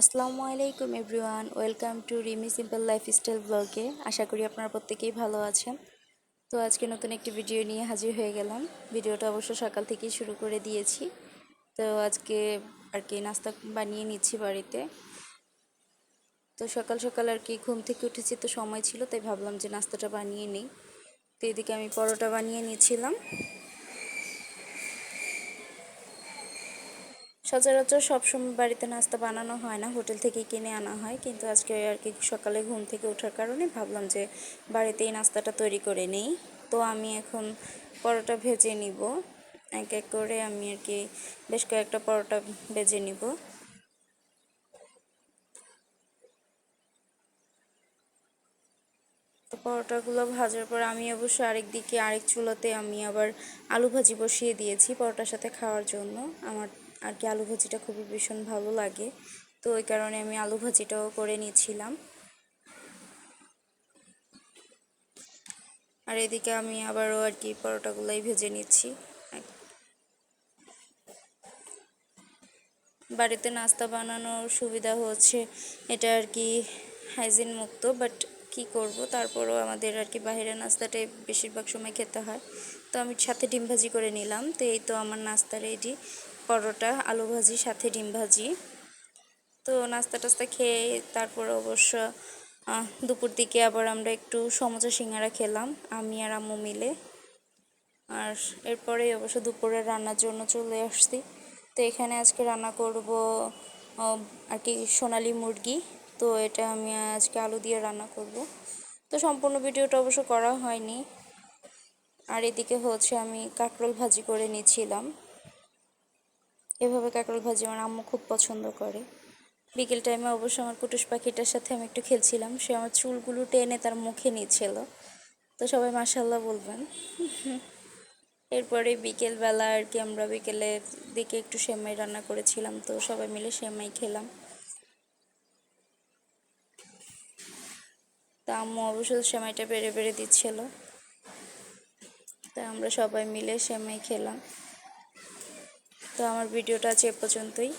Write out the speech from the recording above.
আসসালামু আলাইকুম everyone, welcome to Rimi simple lifestyle ব্লগে। আশা করি আপনারা প্রত্যেকেই ভালো আছেন। তো আজকে নতুন একটি ভিডিও নিয়ে হাজির হয়ে গেলাম। ভিডিওটা অবশ্য সকাল থেকেই শুরু করে দিয়েছি। তো আজকে আর কি নাস্তা বানিয়ে নিচ্ছি বাড়িতে। তো সকাল সকাল আর কি ঘুম থেকে উঠেছি তো সময় ছিল, তাই ভাবলাম যে নাস্তাটা বানিয়ে নিই। তো এদিকে আমি পরোটা বানিয়ে নিয়েছিলাম। সচরাচর সবসময় বাড়িতে নাস্তা বানানো হয় না, হোটেল থেকেই কিনে আনা হয়। কিন্তু আজকে আর কি সকালে ঘুম থেকে ওঠার কারণে ভাবলাম যে বাড়িতেই নাস্তাটা তৈরি করে নেই। তো আমি এখন পরোটা ভেজে নিব। এক এক করে আমি আর কি বেশ কয়েকটা পরোটা ভেজে নিব। পরোটাগুলো ভাজার পর আমি অবশ্য আরেক দিকে, আরেক চুলোতে আমি আবার আলু ভাজি বসিয়ে দিয়েছি পরোটার সাথে খাওয়ার জন্য। আমার আর কি আলু ভাজিটা খুবই ভীষণ ভালো লাগে। তো ওই কারণে আমি আলু ভাজিটাও করে নিয়েছিলাম আর এদিকে আমি আবারও আর কি পরোটাগুলাই ভেজে নিচ্ছি। বাড়িতে নাস্তা বানানোর সুবিধা হচ্ছে এটা আর কি হাইজিন মুক্ত বাট কি করব? তারপরও আমাদের আর কি বাইরের নাস্তাটাই বেশিরভাগ সময় খেতে হয়। তো আমি সাথে ডিম ভাজি করে নিলাম। তো এই তো আমার নাস্তা রেডি পরোটা, আলু ভাজি, সাথে ডিম ভাজি। তো নাস্তা টাস্তা খেয়ে তারপর অবশ্য দুপুর দিকে আবার আমরা একটু সমোসা সিঙ্গারা খেলাম, আমি আর আম্মু মিলে। আর এরপরে অবশ্য দুপুরে রান্নার জন্য চলে আসছি। তো এখানে আজকে রান্না করব আর কি সোনালি মুরগি। তো এটা আমি আজকে আলু দিয়ে রান্না করব। তো সম্পূর্ণ ভিডিওটা অবশ্য করা হয়নি। আর এদিকে হচ্ছে আমি কাঁকরোল ভাজি করে নিয়েছিলাম। এভাবে কাঁকরোল ভাজি আমার আম্মু খুব পছন্দ করে। বিকেল টাইমে অবশ্য আমার কুটুস পাখিটার সাথে আমি একটু খেলছিলাম। সে আমার চুলগুলো টেনে তার মুখে নিচ্ছিল। তো সবাই মাসাল্লাহ বলবেন। এরপরে বিকেলবেলা আর কি আমরা বিকেলের দিকে একটু সেমাই রান্না করেছিলাম। তো সবাই মিলে সেমাই খেলাম। তা আম্মু অবশ্য সেমাইটা বেড়ে বেড়ে দিচ্ছিল। তা আমরা সবাই মিলে সেমাই খেলাম। তো আমার ভিডিওটা আছে এ পর্যন্তই।